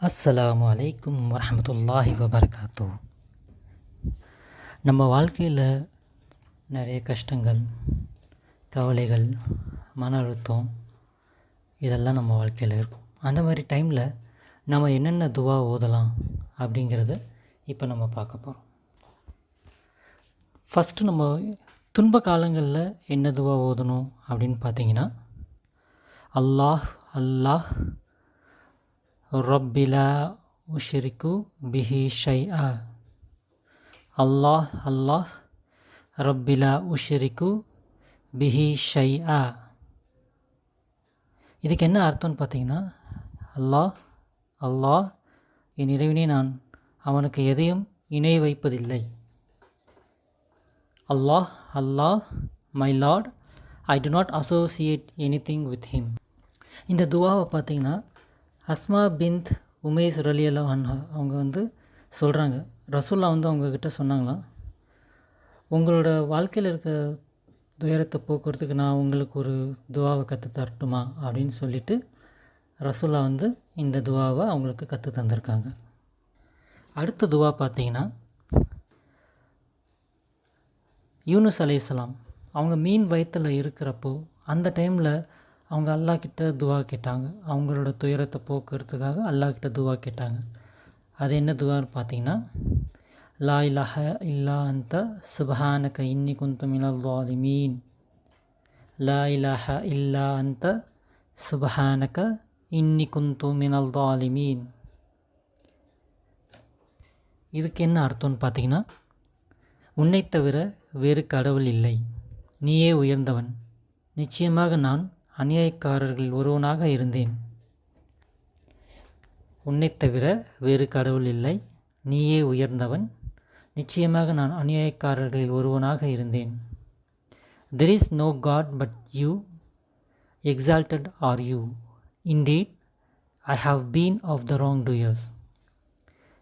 அஸ்ஸலாமு அலைக்கும் வரமத்துல்லாஹி வபர்காத்தூ நம்ம வாழ்க்கையில் நிறைய கஷ்டங்கள் கவலைகள் மன அழுத்தம் இதெல்லாம் நம்ம வாழ்க்கையில் இருக்கும். அந்த மாதிரி டைமில் நம்ம என்னென்ன துவா ஓதலாம் அப்படிங்கிறத இப்போ நம்ம பார்க்க போகிறோம் ஃபஸ்ட்டு நம்ம துன்ப காலங்களில் என்ன துவா ஓதணும் அப்படின்னு பார்த்தீங்கன்னா அல்லாஹ் அல்லாஹ் রব্বিলা উশরিকু বিহি ஆ அல்லாஹ் அல்லாஹ் ரப்பிலா উশরিকু பிஹி ஷை ஆ இதுக்கு என்ன அர்த்தம்னு பார்த்தீங்கன்னா அல்லாஹ் அல்லாஹ் என் இறைவனே நான் அவனுக்கு எதையும் இணை வைப்பதில்லை. Allah Allah my lord I do not associate anything with him இந்த துவாவை பார்த்தீங்கன்னா அஸ்மா பிந்த் உமேஷ் ரலியல்லா அன்ஹா அவங்க வந்து சொல்கிறாங்க ரசூல்லா வந்து அவங்கக்கிட்ட சொன்னாங்களாம் உங்களோட வாழ்க்கையில் இருக்க துயரத்தை போக்குறதுக்கு நான் உங்களுக்கு ஒரு துவாவை கற்று தரட்டுமா? அப்படின்னு சொல்லிட்டு ரசூல்லா வந்து இந்த துவாவை அவங்களுக்கு கற்று தந்திருக்காங்க. அடுத்த துவா பார்த்தீங்கன்னா யூனுஸ் அலையாம் அவங்க மீன் வயிற்றில் இருக்கிறப்போ அந்த டைமில் அவங்க அல்லா கிட்ட துவா கேட்டாங்க. அவங்களோட துயரத்தை போக்குறதுக்காக அல்லா கிட்ட துவா கேட்டாங்க. அது என்ன துவான்னு பார்த்தீங்கன்னா லா இலஹ இல்லா அந்த சுபஹானக இன்னி குந்து மினல் வாலிமீன் லா இலஹ இல்லா அந்த சுபஹானக இன்னி குந்து மினல் வாலிமீன் இதுக்கு என்ன அர்த்தம்னு பார்த்தீங்கன்னா உன்னை தவிர வேறு கடவுள் இல்லை. நீயே உயர்ந்தவன். நிச்சயமாக நான் அநியாயக்காரர்கள் ஒருவனாக இருந்தேன். உன்னைத் தவிர வேறு கடவுள் இல்லை. நீயே உயர்ந்தவன். நிச்சயமாக நான் அநியாயக்காரர்களில் ஒருவனாக இருந்தேன். There is no god but you exalted are you indeed I have been of the wrongdoers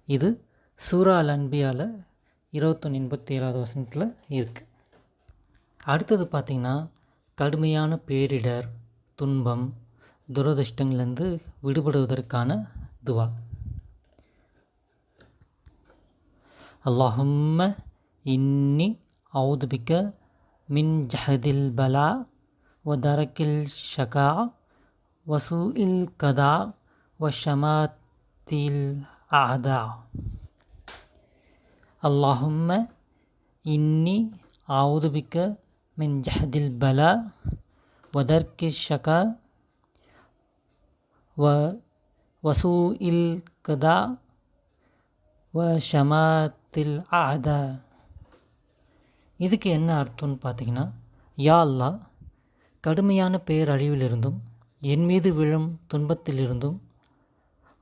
இது சூரா அல் அன்பியால் இருபத்தொன்று எண்பத்தி ஏழாவது வசனத்தில் இருக்குது அடுத்தது பார்த்திங்கன்னா கடுமையான பேரிடர் துன்பம் துரதிருஷ்டங்கள்லேருந்து விடுபடுவதற்கான துவா. அல்லாஹும்ம இன்னி ஔதுபிக்க மின் ஜஹதில் பலா வதரக்கில் ஷகா வசூ இல் கதா வஷமாத்தில் ஆதா அல்லாஹும்ம இன்னி ஔதுபிக்க மின் ஜஹதில் பலா ودرك الشقاء وسوء القضاء وشمات الأعداء இதுக்கு என்ன அர்த்தம்னு பார்த்தீங்கன்னா யா அல்லா கடுமையான பேரழிவிலிருந்தும் என் மீது விழும் துன்பத்திலிருந்தும்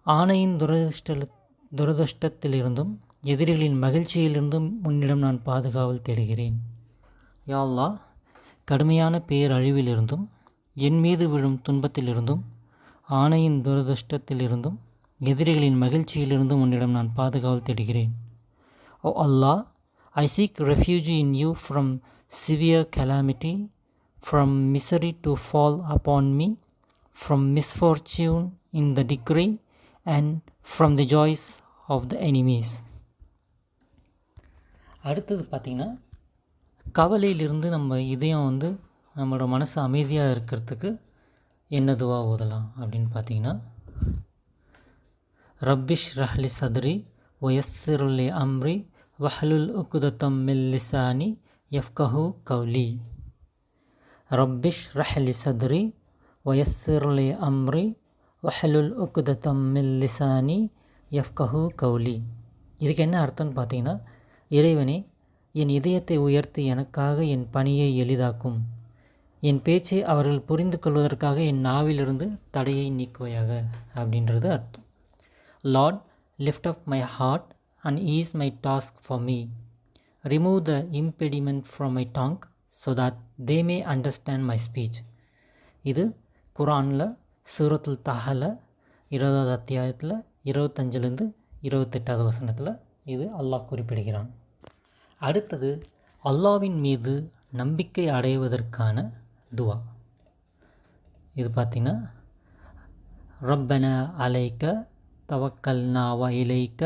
ஆணையின் துரதிருஷ்ட துரதிருஷ்டத்திலிருந்தும் எதிரிகளின் மகிழ்ச்சியிலிருந்தும் உன்னிடம் நான் பாதுகாவல் தேடுகிறேன் யாழ்லா கடுமையான பேரழிவிலிருந்தும் என் மீது விழும் துன்பத்திலிருந்தும் ஆணையின் துரதிருஷ்டத்திலிருந்தும் எதிரிகளின் மகிழ்ச்சியிலிருந்தும் உன்னிடம் நான் பாதுகாவல் தேடுகிறேன். O Allah I seek refuge in you from severe calamity from misery to fall upon me from misfortune in the decree and from the joys of the enemies அடுத்தது பார்த்திங்கன்னா கவலையிலிருந்து நம்ம இதயம் வந்து நம்மளோட மனசு அமைதியாக இருக்கிறதுக்கு என்னதுவாக ஓதலாம் அப்படின்னு பார்த்தீங்கன்னா ரப்பிஷ் ரஹ்லி சதுரி ஒயஸ்ஸிருல்லி அம்ரி வஹலுல் உக்குதத்தம் மில்லிசானி எஃப்கஹு கவுலி ரப்பிஷ் ரஹ்லி சதுரி ஒயஸ்ஸிருல்லி அம்ரி வஹலுல் உக்குதத்தம் மில்லிசானி எஃப்கஹு கவுலி இதுக்கு என்ன அர்த்தம்னு பார்த்தீங்கன்னா இறைவனே என் இதயத்தை உயர்த்தி எனக்காக என் பணியை எளிதாக்கும். என் பேச்சை அவர்கள் புரிந்து கொள்வதற்காக என் நாவிலிருந்து தடையை நீக்குவையாக அப்படின்றது அர்த்தம். Lord lift up my heart and ease my task for me remove the impediment from my tongue so that they may understand my speech இது குரானில் சூரத்துல் தஹல இருபதாவது அத்தியாயத்தில் இருபத்தஞ்சிலேருந்து இருபத்தெட்டாவது வசனத்தில் இது அல்லாஹ் குறிப்பிடுகிறான். அடுத்தது அல்லாவின் மீது நம்பிக்கை அடைவதற்கான துவா. இது பார்த்திங்கன்னா ரப்பன அலைக்க தவக்கல்னாவ இலைக்க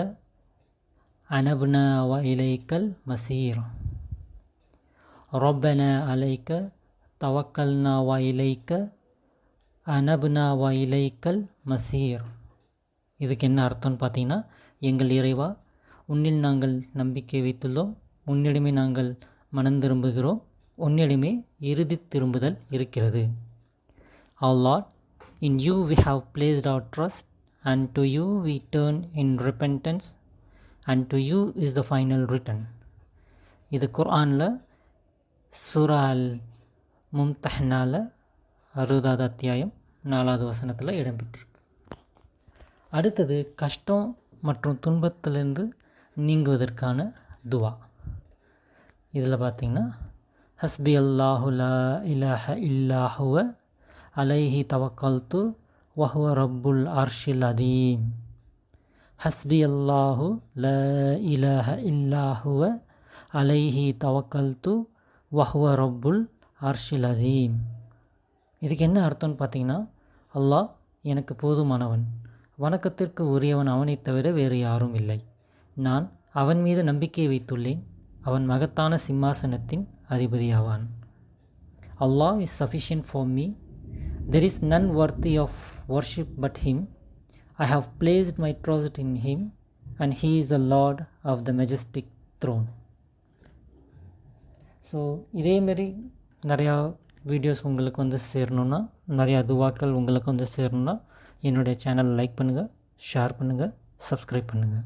அனபுனாவ இலைக்கல் மசீர் ரப்பன அலைக்க தவக்கல்னாவ இலைக்க அனபுனாவ இலைக்கல் மசீர் இதுக்கு என்ன அர்த்தம்னு பார்த்தீங்கன்னா எங்கள் இறைவா உன்னில் நாங்கள் நம்பிக்கை வைத்துள்ளோம் உன்னிடமே நாங்கள் மனம் திரும்புகிறோம். உன்னிடமே இறுதி திரும்புதல் இருக்கிறது. Allah in you we have placed our trust and to you we turn in repentance and to you is the final return இது குர்ஆனில் சூரா அல் மும்தஹ்னால அறுபதாவது அத்தியாயம் நாலாவது வசனத்தில் இடம்பெற்றிருக்கு. அடுத்தது கஷ்டம் மற்றும் துன்பத்திலிருந்து நீங்குவதற்கான துவா. இதில் பார்த்திங்கன்னா ஹஸ்பி அல்லாஹு இலஹ இல்லாஹுவ அலைஹி தவக்கல்து வஹுவ ரப்புல் அர்ஷில் அதீம் ஹஸ்பி அல்லாஹு ல இலஹ இல்லாஹுவ அலைஹி தவக்கல்து வஹுவ ரப்புல் அர்ஷில் அதீம் இதுக்கு என்ன அர்த்தம்னு பார்த்தீங்கன்னா அல்லாஹ் எனக்கு போதுமானவன். வணக்கத்திற்கு உரியவன் அவனைத் தவிர வேறு யாரும் இல்லை. நான் அவன் மீது நம்பிக்கை வைத்துள்ளேன். அவன் மகத்தான சிம்மாசனத்தின் அதிபதியாவான். Allah is sufficient for me there is none worthy of worship but him I have placed my trust in him and he is the Lord of the majestic throne so இதேமாரி நிறையா வீடியோஸ் உங்களுக்கு வந்து சேரணுன்னா நிறையா துவாக்கள் உங்களுக்கு வந்து சேரணுன்னா என்னுடைய சேனல் லைக் பண்ணுங்கள் ஷேர் பண்ணுங்கள் சப்ஸ்கிரைப் பண்ணுங்கள்